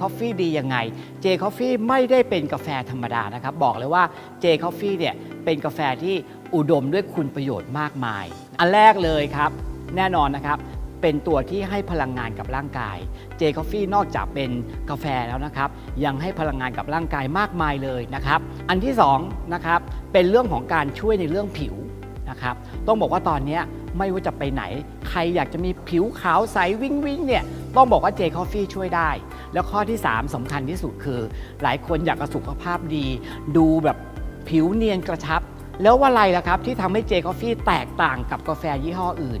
Coffee ดียังไง J Coffee ไม่ได้เป็นกาแฟธรรมดานะครับ บอกเลยว่า J Coffee เนี่ยเป็นกาแฟที่อุดมด้วยคุณประโยชน์มากมาย อันแรกเลยครับ แน่นอนนะครับเป็นตัวที่ให้พลังงานกับร่างกาย J Coffee นอกจากเป็นกาแฟแล้วนะครับ ยังให้พลังงานกับร่างกายมากมายเลยนะครับ อันที่สองนะครับเป็นเรื่องของการช่วยในเรื่องผิวนะครับ ต้องบอกว่าตอนนี้ ไม่ว่าจะไปไหน ใครอยากจะมีผิวขาวใสวิ่งวิ่งเนี่ยต้องบอกว่า J Coffee ช่วยได้ แล้วข้อที่ 3สำคัญที่สุดคือ หลายคนอยากสุขภาพดี ดูแบบผิวเนียนกระชับ แล้วว่าอะไรล่ะครับ ที่ทำให้ J Coffee แตกต่างกับกาแฟยี่ห้ออื่น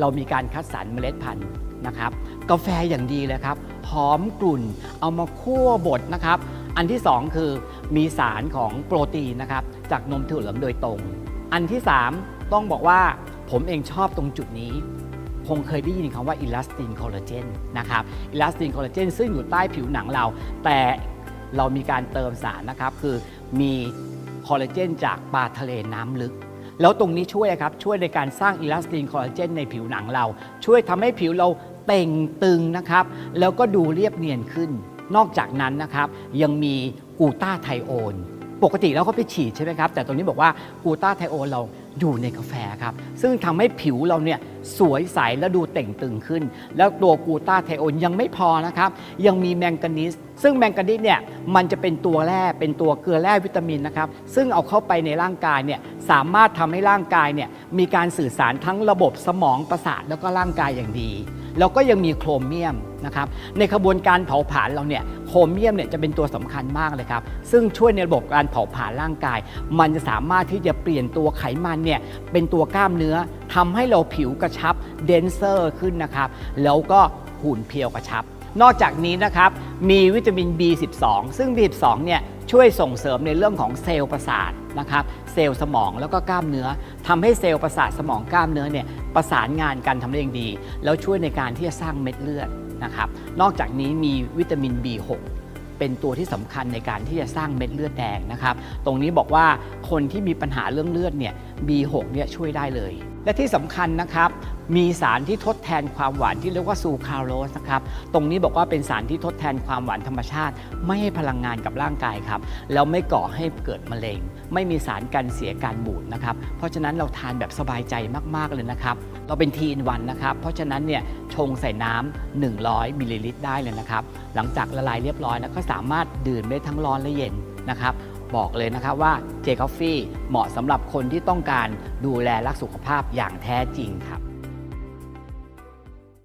เรามีการคัดสรรเมล็ดพันธุ์นะครับ กาแฟอย่างดีเลยครับ หอมกลุ่น เอามาคั่วบดนะครับ อันที่ 2 คือมีสารของโปรตีนนะครับจากนมถั่วเหลืองโดยตรง อันที่ 3 ต้องบอกว่า ผมเองชอบตรงจุดนี้ คงเคยได้ยินคำว่าอิลาสตินคอลลาเจนนะครับอิลาสตินคอลลาเจนซึ่งอยู่ใต้ผิวหนังเรา แต่เรามีการเติมสารนะครับ คือมีคอลลาเจนจากปลาทะเลน้ำลึก แล้วตรงนี้ช่วยครับ ช่วยในการสร้างอิลาสตินคอลลาเจนในผิวหนังเรา ช่วยทำให้ผิวเราเต่งตึงนะครับ แล้วก็ดูเรียบเนียนขึ้น นอกจากนั้นนะครับ ยังมีกูต้าไทโอน ปกติเราก็ไปฉีดใช่ไหมครับ แต่ตรงนี้บอกว่ากูต้าไทโอนเรา อยู่ในกาแฟครับ ซึ่งทำให้ผิวเราเนี่ยสวยใสและดูเต่งตึงขึ้น แล้วตัวกูตาไทโอนยังไม่พอนะครับ ยังมีแมงกานีสซึ่งแมงกานีสเนี่ยมันจะเป็นตัวแร่เป็นตัวเกลือแร่วิตามินนะครับ ซึ่งเอาเข้าไปในร่างกายเนี่ยสามารถทำให้ร่างกายเนี่ยมีการสื่อสารทั้งระบบสมองประสาทแล้วก็ร่างกายอย่างดี แล้วก็ยังมีโครเมียมนะครับในขบวนการเผาผลาญเราเนี่ยโครเมียมเนี่ยจะเป็นตัวสำคัญมากเลยครับ ซึ่งช่วยในระบบการเผาผลาญร่างกาย มันจะสามารถที่จะเปลี่ยนตัวไขมันเนี่ยเป็นตัวกล้ามเนื้อทำให้เราผิวกระชับเดนเซอร์ขึ้นนะครับแล้วก็หุ่นเพียวกระชับ นอกจากนี้นะครับมีวิตามิน B12 ซึ่ง B12 เนี่ยช่วยส่งเสริมในเรื่องของเซลล์ประสาทนะครับเซลล์สมองแล้วก็กล้ามเนื้อทำให้เซลล์ประสาทสมองกล้ามเนื้อเนี่ยประสานงานกันทำได้อย่างดี แล้วช่วยในการที่จะสร้างเม็ดเลือดนะครับนอกจากนี้มีวิตามิน B6 เป็นตัวที่สำคัญในการที่จะสร้างเม็ดเลือดแดงนะครับ ตรงนี้บอกว่าคนที่มีปัญหาเรื่องเลือดเนี่ย B6 เนี่ยช่วยได้เลย และที่สำคัญนะครับ มีสารที่ทดแทนความหวานที่เรียกว่าซูคราโรสนะครับ ตรงนี้บอกว่าเป็นสารที่ทดแทนความหวานธรรมชาติ ไม่ให้พลังงานกับร่างกายครับ แล้วไม่ก่อให้เกิดมะเร็ง ไม่มีสารกันเสียการบูดนะครับ เพราะฉะนั้นเราทานแบบสบายใจมากๆเลยนะครับ เราเป็นทีนวันนะครับ เพราะฉะนั้นเนี่ยชงใส่น้ำ100มิลลิลิตรได้เลยนะครับ หลังจากละลายเรียบร้อยแล้วก็สามารถดื่มได้ทั้งร้อนและเย็นนะครับ บอกเลยนะครับว่าเจคอฟฟี่เหมาะสำหรับคนที่ต้องการดูแลรักสุขภาพอย่างแท้จริงครับ